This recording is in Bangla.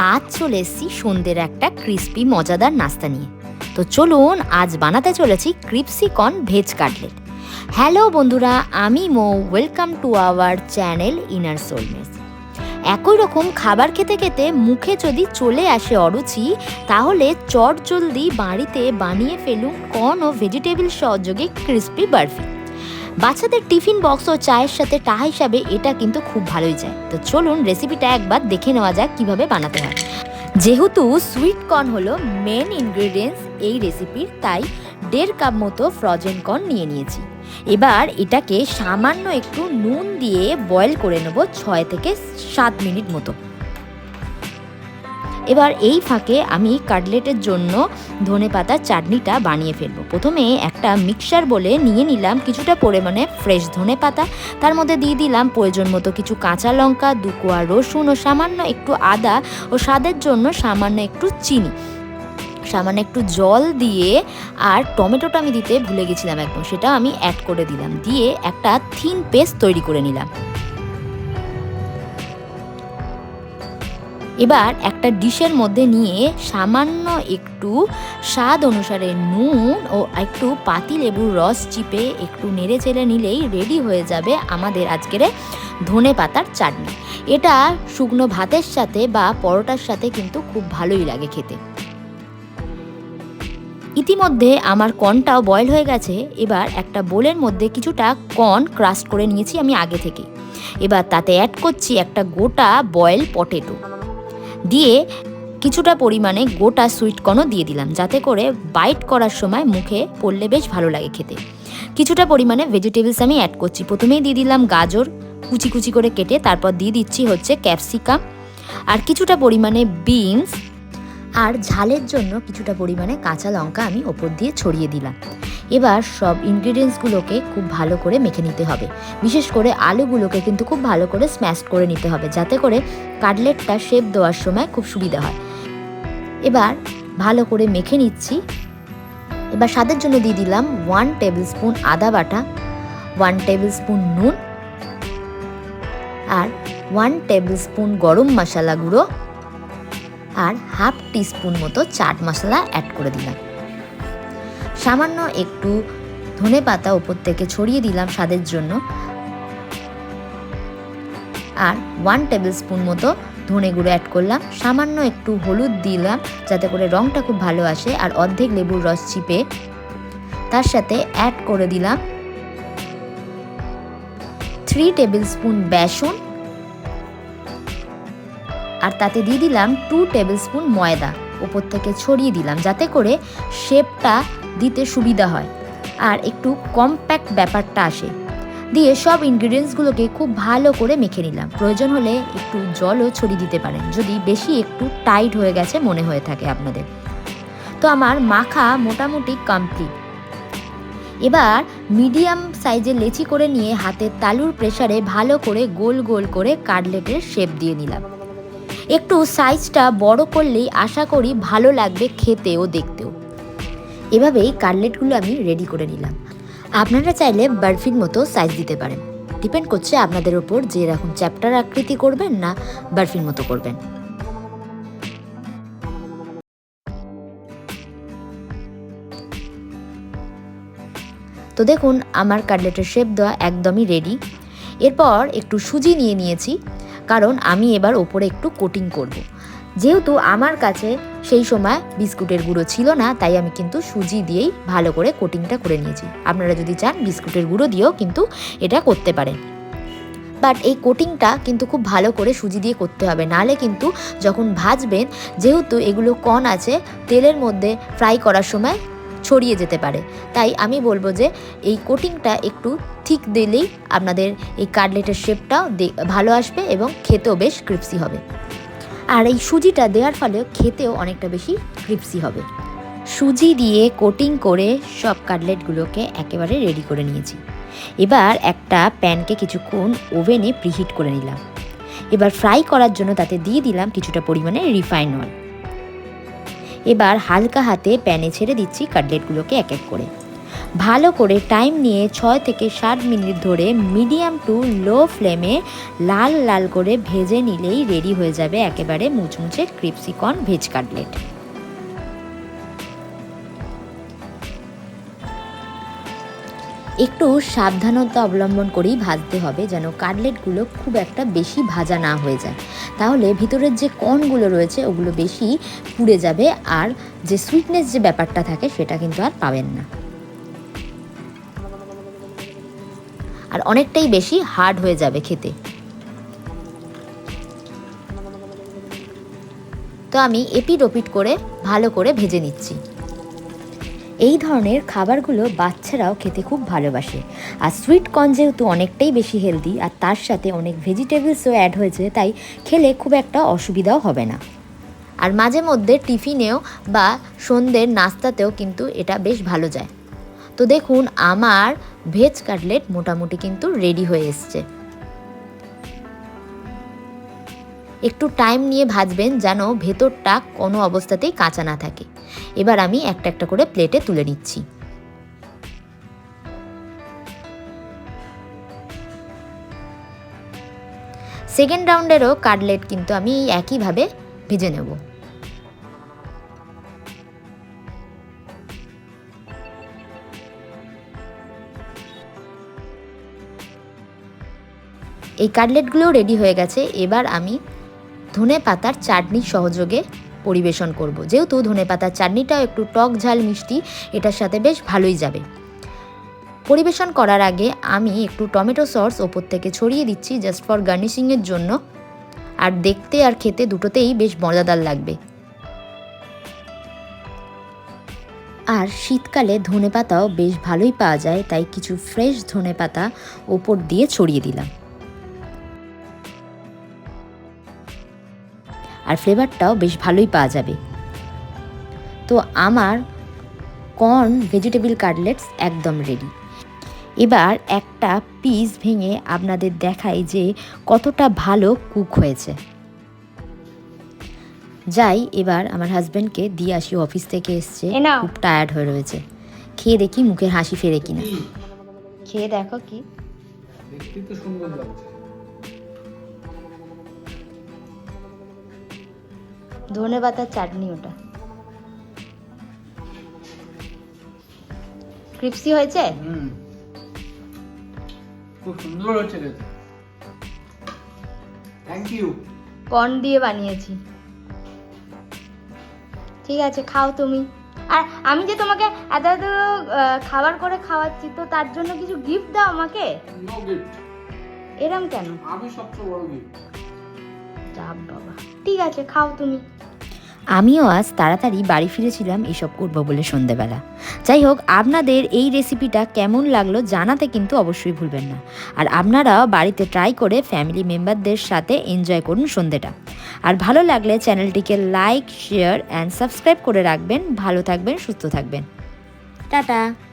আজ চলে এসেছি সন্ধ্যের একটা ক্রিস্পি মজাদার নাস্তা নিয়ে। তো চলুন, আজ বানাতে চলেছি crispy corn veg cutlet. Hello বন্ধুরা, আমি মো welcome to our channel inner soulmates একই রকম খাবার খেতে খেতে মুখে যদি চলে আসে অরুচি, তাহলে চট জলদি বাড়িতে বানিয়ে ফেলুন কর্ন ও ভেজিটেবল সহযোগে ক্রিস্পি বার্ফি। বাচ্চাদের টিফিন বক্স ও চায়ের সাথে টাহা হিসাবে এটা কিন্তু খুব ভালোই যায়। তো চলুন রেসিপিটা একবার দেখে নেওয়া যাক কীভাবে বানাতে হয়। যেহেতু সুইট কর্ন হলো মেন ইনগ্রেডিয়েন্টস এই রেসিপির তাই দেড় কাপ মতো ফ্রোজেন কর্ন নিয়ে নিয়েছি। এবার এটাকে সামান্য একটু নুন দিয়ে বয়েল করে নেব ছয় থেকে সাত মিনিট মতো। এবার এই ফাঁকে আমি কাটলেটের জন্য ধনে পাতার চাটনিটা বানিয়ে ফেলব। প্রথমে একটা মিক্সার বলে নিয়ে নিলাম কিছুটা পরিমাণে ফ্রেশ ধনে পাতা তার মধ্যে দিয়ে দিলাম প্রয়োজন মতো কিছু কাঁচা লঙ্কা, দু কোয়া রসুন ও সামান্য একটু আদা ও স্বাদের জন্য সামান্য একটু চিনি। সামান্য একটু জল দিয়ে আর টমেটোটা আমি দিতে ভুলে গেছিলাম একদম, সেটা আমি অ্যাড করে দিলাম। দিয়ে একটা থিন পেস্ট তৈরি করে নিলাম। এবার একটা ডিশের মধ্যে নিয়ে সামান্য একটু স্বাদ অনুসারে নুন ও একটু পাতি লেবুর রস চিপে একটু নেড়ে চেড়ে নিলেই রেডি হয়ে যাবে আমাদের আজকের ধনে পাতার চাটনি। এটা শুকনো ভাতের সাথে বা পরোটার সাথে কিন্তু খুব ভালোই লাগে খেতে। ইতিমধ্যে আমার কর্নটাও বয়েল হয়ে গেছে। এবার একটা বোলের মধ্যে কিছুটা কর্ন ক্রাস্ট করে নিয়েছি আমি আগে থেকে। এবার তাতে অ্যাড করছি একটা গোটা বয়েল পটেটো দিয়ে কিছুটা পরিমাণে গোটা সুইট কর্নও দিয়ে দিলাম, যাতে করে বাইট করার সময় মুখে পড়লে বেশ ভালো লাগে খেতে। কিছুটা পরিমাণে ভেজিটেবলস আমি অ্যাড করছি। প্রথমেই দিয়ে দিলাম গাজর, কুচি কুচি করে কেটে তারপর দিয়ে দিচ্ছি হচ্ছে ক্যাপসিকাম আর কিছুটা পরিমাণে বিনস আর ঝালের জন্য কিছুটা পরিমাণে কাঁচা লঙ্কা আমি ওপর দিয়ে ছড়িয়ে দিলাম। এবার সব ইনগ্রিডিয়েন্টসগুলোকে খুব ভালো করে মেখে নিতে হবে। বিশেষ করে আলুগুলোকে কিন্তু খুব ভালো করে স্ম্যাশ করে নিতে হবে, যাতে করে কাটলেটটা শেপ দেওয়ার সময় খুব সুবিধা হয়। এবার ভালো করে মেখে নিচ্ছি। এবার স্বাদের জন্য দিয়ে দিলাম ওয়ান টেবিল স্পুন আদা বাটা ওয়ান টেবিল স্পুন নুন আর ওয়ান টেবিল স্পুন গরম মশলা গুঁড়ো আর হাফ টিস্পুন মতো চাট মশলা অ্যাড করে দিলাম। সামান্য একটু ধনে পাতা উপর থেকে ছড়িয়ে দিলাম স্বাদের জন্য। আর ওয়ান টেবিল স্পুন মতো ধনে গুঁড়ো অ্যাড করলাম। সামান্য একটু হলুদ দিলাম যাতে করে রঙটা খুব ভালো আসে আর অর্ধেক লেবুর রস চিপে। তার সাথে অ্যাড করে দিলাম থ্রি টেবিল স্পুন বেসন। আর তাতে দিয়ে দিলাম টু টেবিল স্পুন ময়দা। ওপর থেকে ছড়িয়ে দিলাম যাতে করে শেপটা দিতে সুবিধা হয়। আর একটু কম্প্যাক্ট ব্যাপারটা আসে। দিয়ে সব ইনগ্রিডিয়েন্টসগুলোকে খুব ভালো করে মেখে নিলাম। প্রয়োজন হলে একটু জলও ছড়িয়ে দিতে পারেন, যদি বেশি একটু টাইট হয়ে গেছে মনে হয়ে থাকে আপনাদের। তো আমার মাখা মোটামুটি কমপ্লিট এবার মিডিয়াম সাইজের লেচি করে নিয়ে হাতের তালুর প্রেসারে ভালো করে গোল গোল করে কাটলেটের শেপ দিয়ে নিলাম। একটু সাইজটা বড় করলেই আশা করি ভালো লাগবে খেতে ও দেখতেও। এভাবেই কাটলেটগুলো আমি রেডি করে নিলাম। আপনারা চাইলে বার্ফির মতো সাইজ দিতে পারেন। ডিপেন্ড করছে আপনাদের ওপর যে এরকম চ্যাপ্টার আকৃতি করবেন না বার্ফির মতো করবেন। তো দেখুন, আমার কাটলেটের শেপ দেওয়া একদমই রেডি এরপর একটু সুজি নিয়ে নিয়েছি, কারণ আমি এবার ওপরে একটু কোটিং করব। যেহেতু আমার কাছে সেই সময় বিস্কুটের গুঁড়ো ছিল না, তাই আমি কিন্তু সুজি দিয়েই ভালো করে কোটিংটা করে নিয়েছি। আপনারা যদি চান বিস্কুটের গুঁড়ো দিয়েও কিন্তু এটা করতে পারেন। বাট এই কোটিংটা কিন্তু খুব ভালো করে সুজি দিয়ে করতে হবে। নাহলে কিন্তু যখন ভাজবেন, যেহেতু এগুলো কন আছে, তেলের মধ্যে ফ্রাই করার সময় ছড়িয়ে যেতে পারে। তাই আমি বলব যে এই কোটিংটা একটু ঠিক দিলেই আপনাদের এই কাটলেটের শেপটাও ভালো আসবে এবং খেতেও বেশ ক্রিপসি হবে। আর এই সুজিটা দেওয়ার ফলে খেতেও অনেকটা বেশি ক্রিপসি হবে। সুজি দিয়ে কোটিং করে সব কাটলেটগুলোকে একেবারে রেডি করে নিয়েছি। এবার একটা প্যানকে কিছুক্ষণ ওভেনে প্রিহিট করে নিলাম। এবার ফ্রাই করার জন্য তাতে দিয়ে দিলাম কিছুটা পরিমাণে রিফাইন অয়েল। এবার হালকা হাতে প্যানে ছেড়ে দিচ্ছি কাটলেটগুলোকে এক এক করে। ভালো করে টাইম নিয়ে ছয় থেকে ষাট মিনিট ধরে মিডিয়াম টু লো ফ্লেমে লাল লাল করে ভেজে নিলেই রেডি হয়ে যাবে একেবারে মুচমুচে ক্রিপসিকন ভেজ কাটলেট। একটু সাবধানতা অবলম্বন করেই ভাজতে হবে যেন কাটলেটগুলো খুব একটা বেশি ভাজা না হয়ে যায়। তাহলে ভিতরের যে কর্নগুলো রয়েছে ওগুলো বেশি পুড়ে যাবে আর যে সুইটনেস যে ব্যাপারটা থাকে সেটা কিন্তু আর পাবেন না। আর অনেকটাই বেশি হার্ড হয়ে যাবে খেতে। তো আমি এপিট ওপিট করে, ভালো করে ভেজে নিচ্ছি। এই ধরনের খাবারগুলো বাচ্চারাও খেতে খুব ভালোবাসে। আর সুইট কর্ন যেহেতু অনেকটাই বেশি হেলদি আর তার সাথে অনেক ভেজিটেবলসও অ্যাড হয়েছে, তাই খেলে খুব একটা অসুবিধাও হবে না। আর মাঝে মধ্যে টিফিনেও বা সন্ধ্যের নাস্তাতেও কিন্তু এটা বেশ ভালো যায়। তো দেখুন, আমার ভেজ কাটলেট মোটামুটি কিন্তু রেডি হয়ে এসছে। একটু টাইম নিয়ে ভাজবেন যেন ভেতরটা কোনো অবস্থাতেই কাঁচা না থাকে। এবার আমি একটা একটা করে প্লেটে তুলে নিচ্ছি। সেকেন্ড রাউন্ডেরও কাটলেট কিন্তু আমি একইভাবে ভেজে নেব। এই কাটলেটগুলো রেডি হয়ে গেছে। এবার আমি ধনে পাতার চাটনির সহযোগে পরিবেশন করব। যেহেতু ধনে পাতার চাটনিটাও একটু টক ঝাল মিষ্টি, এটার সাথে বেশ ভালোই যাবে। পরিবেশন করার আগে আমি একটু টমেটো সস ওপর থেকে ছড়িয়ে দিচ্ছি জাস্ট ফর গার্নিশিংয়ের জন্য। আর দেখতে আর খেতে দুটোতেই বেশ মজাদার লাগবে। আর শীতকালে ধনে পাতাও বেশ ভালোই পাওয়া যায়, তাই কিছু ফ্রেশ ধনে পাতা ওপর দিয়ে ছড়িয়ে দিলাম। আর ফ্লেভারটাও বেশ ভালোই পাওয়া যাবে। তো আমার কর্ন ভেজিটেবল কাটলেটস একদম রেডি এবার একটা পিস ভেঙে আপনাদের দেখাই যে কতটা ভালো কুক হয়েছে। যাই এবার আমার হাজব্যান্ডকে দিয়ে আসি অফিস থেকে এসছে। খুব টায়ার্ড হয়ে রয়েছে। খেয়ে দেখি মুখের হাসি ফেরে কিনা। খেয়ে দেখো কি। দেখতে তো সুন্দর লাগছে। ধনে পাতার চাটনি ওটা। ক্রিপসি হয়েছে? খুব সুন্দর হচ্ছে খেতে। থ্যাংক ইউ কর্ন দিয়ে বানিয়েছি। ঠিক আছে খাও তুমি। আর আমি যে তোমাকে এত এত খাবার করে খাওয়াচ্ছি তো তার জন্য কিছু গিফট দাও আমাকে? এরম কেন? আমি সবচেয়ে বড় গিফট বাবা। ঠিক আছে খাও তুমি। আমিও আজ তাড়াতাড়ি বাড়ি ফিরেছিলাম এসব করব বলে সন্ধেবেলা। যাই হোক, আপনাদের এই রেসিপিটা কেমন লাগল জানাতে কিন্তু অবশ্যই ভুলবেন না। আর আপনারাও বাড়িতে ট্রাই করে ফ্যামিলি মেম্বারদের সাথে এনজয় করুন সন্ধেটা। আর ভালো লাগলে চ্যানেলটিকে লাইক শেয়ার অ্যান্ড সাবস্ক্রাইব করে রাখবেন। ভালো থাকবেন, সুস্থ থাকবেন। টাটা।